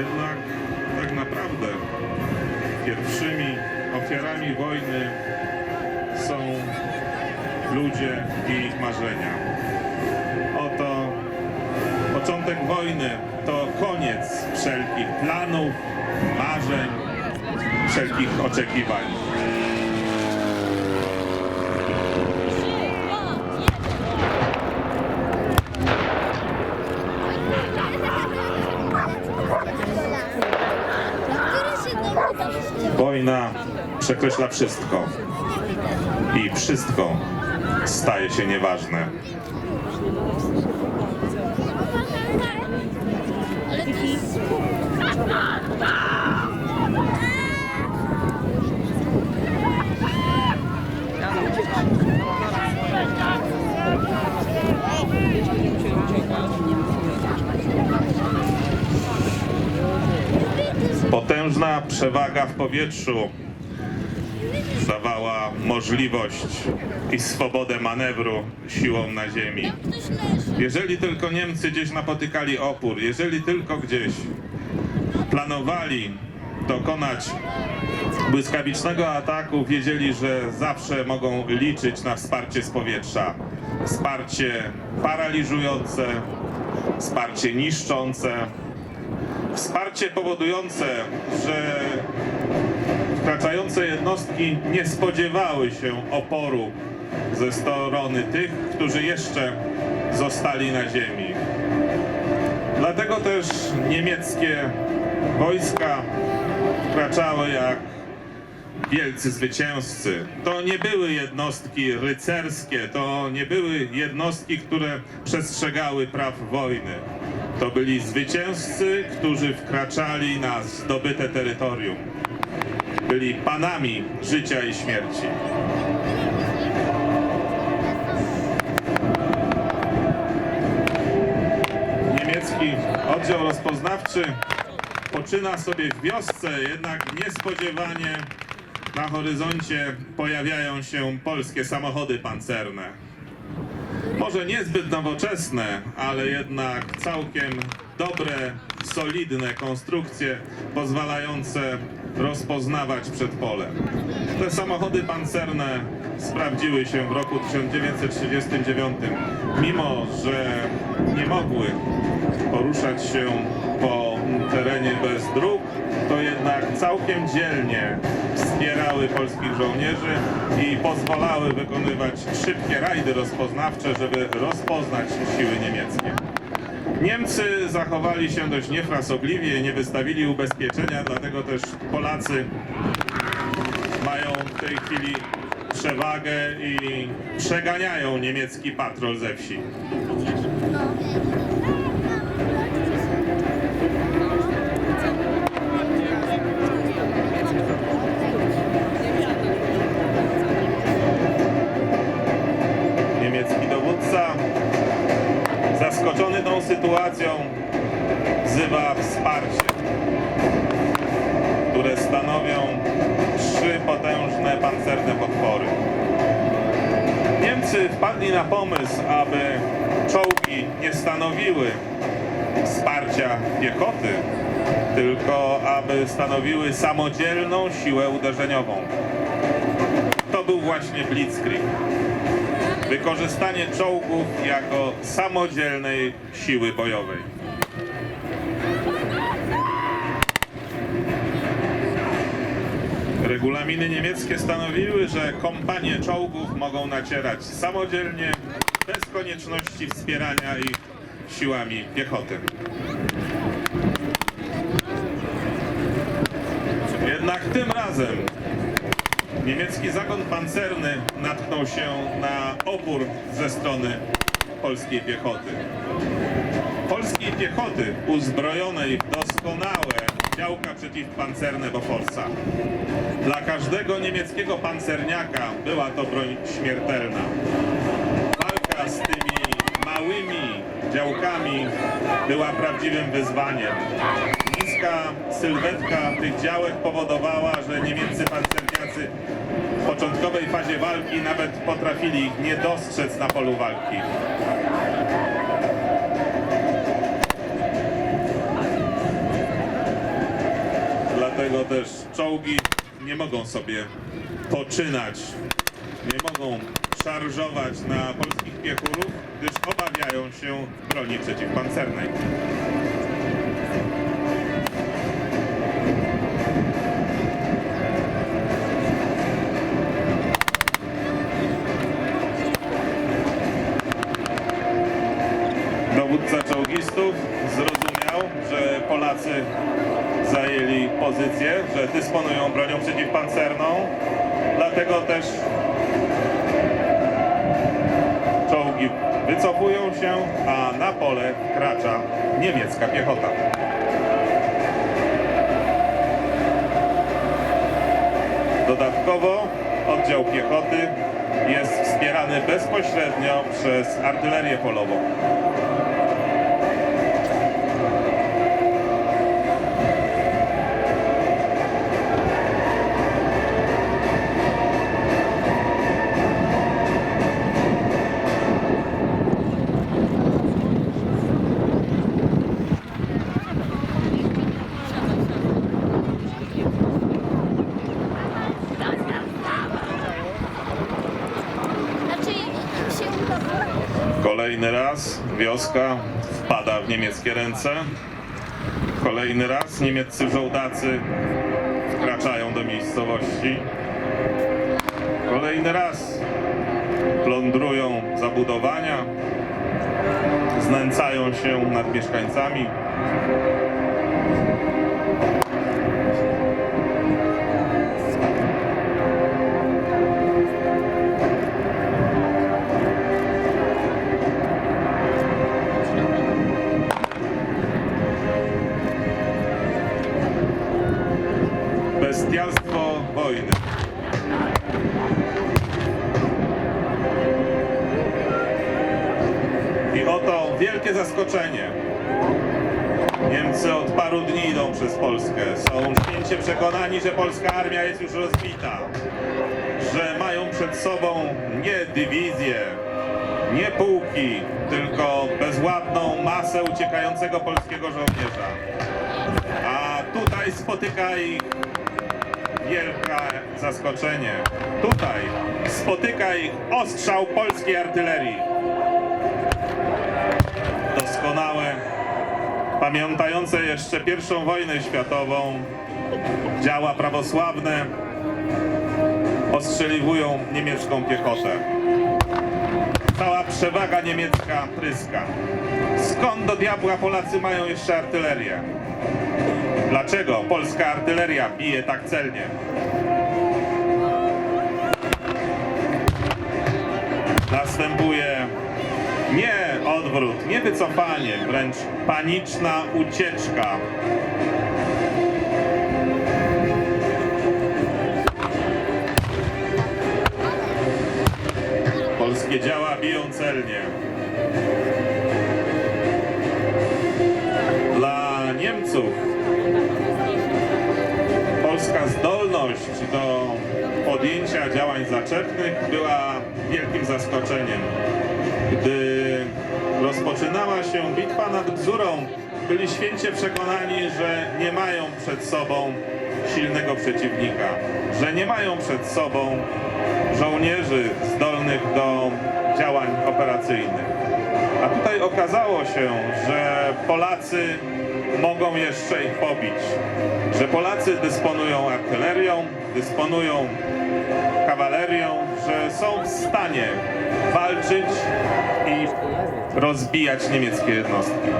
Jednak tak naprawdę pierwszymi ofiarami wojny są ludzie i ich marzenia. Oto początek wojny to koniec wszelkich planów, marzeń, wszelkich oczekiwań. Wojna przekreśla wszystko i wszystko staje się nieważne. Potężna przewaga w powietrzu dawała możliwość i swobodę manewru siłom na ziemi. Jeżeli tylko Niemcy gdzieś napotykali opór, jeżeli tylko gdzieś planowali dokonać błyskawicznego ataku, wiedzieli, że zawsze mogą liczyć na wsparcie z powietrza. Wsparcie paraliżujące, wsparcie niszczące, wsparcie powodujące, że wkraczające jednostki nie spodziewały się oporu ze strony tych, którzy jeszcze zostali na ziemi. Dlatego też niemieckie wojska wkraczały jak wielcy zwycięzcy. To nie były jednostki rycerskie, to nie były jednostki, które przestrzegały praw wojny. To byli zwycięzcy, którzy wkraczali na zdobyte terytorium. Byli panami życia i śmierci. Niemiecki oddział rozpoznawczy poczyna sobie w wiosce, jednak niespodziewanie na horyzoncie pojawiają się polskie samochody pancerne. Może niezbyt nowoczesne, ale jednak całkiem dobre, solidne konstrukcje pozwalające rozpoznawać przed polem. Te samochody pancerne sprawdziły się w roku 1939, mimo że nie mogły poruszać się po terenie bez dróg, to jednak całkiem dzielnie wspierały polskich żołnierzy i pozwalały wykonywać szybkie rajdy rozpoznawcze, żeby rozpoznać siły niemieckie. Niemcy zachowali się dość niefrasobliwie, nie wystawili ubezpieczenia, dlatego też Polacy mają w tej chwili przewagę i przeganiają niemiecki patrol ze wsi. Wzywa wsparcie, które stanowią trzy potężne pancerne potwory. Niemcy wpadli na pomysł, aby czołgi nie stanowiły wsparcia piechoty, tylko aby stanowiły samodzielną siłę uderzeniową. To był właśnie Blitzkrieg. Wykorzystanie czołgów jako samodzielnej siły bojowej. Regulaminy niemieckie stanowiły, że kompanie czołgów mogą nacierać samodzielnie, bez konieczności wspierania ich siłami piechoty. Jednak tym razem niemiecki zagon pancerny natknął się na opór ze strony polskiej piechoty. Polskiej piechoty uzbrojonej w doskonałe działka przeciwpancerne Boforsa. Dla każdego niemieckiego pancerniaka była to broń śmiertelna. Walka z tymi małymi działkami była prawdziwym wyzwaniem. Niska sylwetka tych działek powodowała, że niemieccy pancerniacy w początkowej fazie walki nawet potrafili ich nie dostrzec na polu walki. Dlatego też czołgi nie mogą sobie poczynać, nie mogą szarżować na polskich piechurów, gdyż obawiają się broni przeciwpancernej. Pozycję, że dysponują bronią przeciwpancerną, dlatego też czołgi wycofują się, a na pole wkracza niemiecka piechota. Dodatkowo oddział piechoty jest wspierany bezpośrednio przez artylerię polową. Kolejny raz wioska wpada w niemieckie ręce. Kolejny raz niemieccy żołdacy wkraczają do miejscowości. Kolejny raz plądrują zabudowania, znęcają się nad mieszkańcami. Bestialstwo wojny. I oto wielkie zaskoczenie. Niemcy od paru dni idą przez Polskę. Są święcie przekonani, że polska armia jest już rozbita. Że mają przed sobą nie dywizję, nie pułki, tylko bezładną masę uciekającego polskiego żołnierza. A tutaj spotyka ich wielkie zaskoczenie. Tutaj spotyka ich ostrzał polskiej artylerii. Doskonałe, pamiętające jeszcze pierwszą wojnę światową, działa prawosławne ostrzeliwują niemiecką piechotę. Cała przewaga niemiecka pryska. Skąd do diabła Polacy mają jeszcze artylerię? Dlaczego polska artyleria bije tak celnie? Następuje nie odwrót, nie wycofanie, wręcz paniczna ucieczka. Polskie działa biją celnie. Dla Niemców zdolność do podjęcia działań zaczepnych była wielkim zaskoczeniem. Gdy rozpoczynała się bitwa nad Bzurą, byli święcie przekonani, że nie mają przed sobą silnego przeciwnika, że nie mają przed sobą żołnierzy zdolnych do działań operacyjnych. A tutaj okazało się, że Polacy mogą jeszcze ich pobić, że Polacy dysponują artylerią, dysponują kawalerią, że są w stanie walczyć i rozbijać niemieckie jednostki.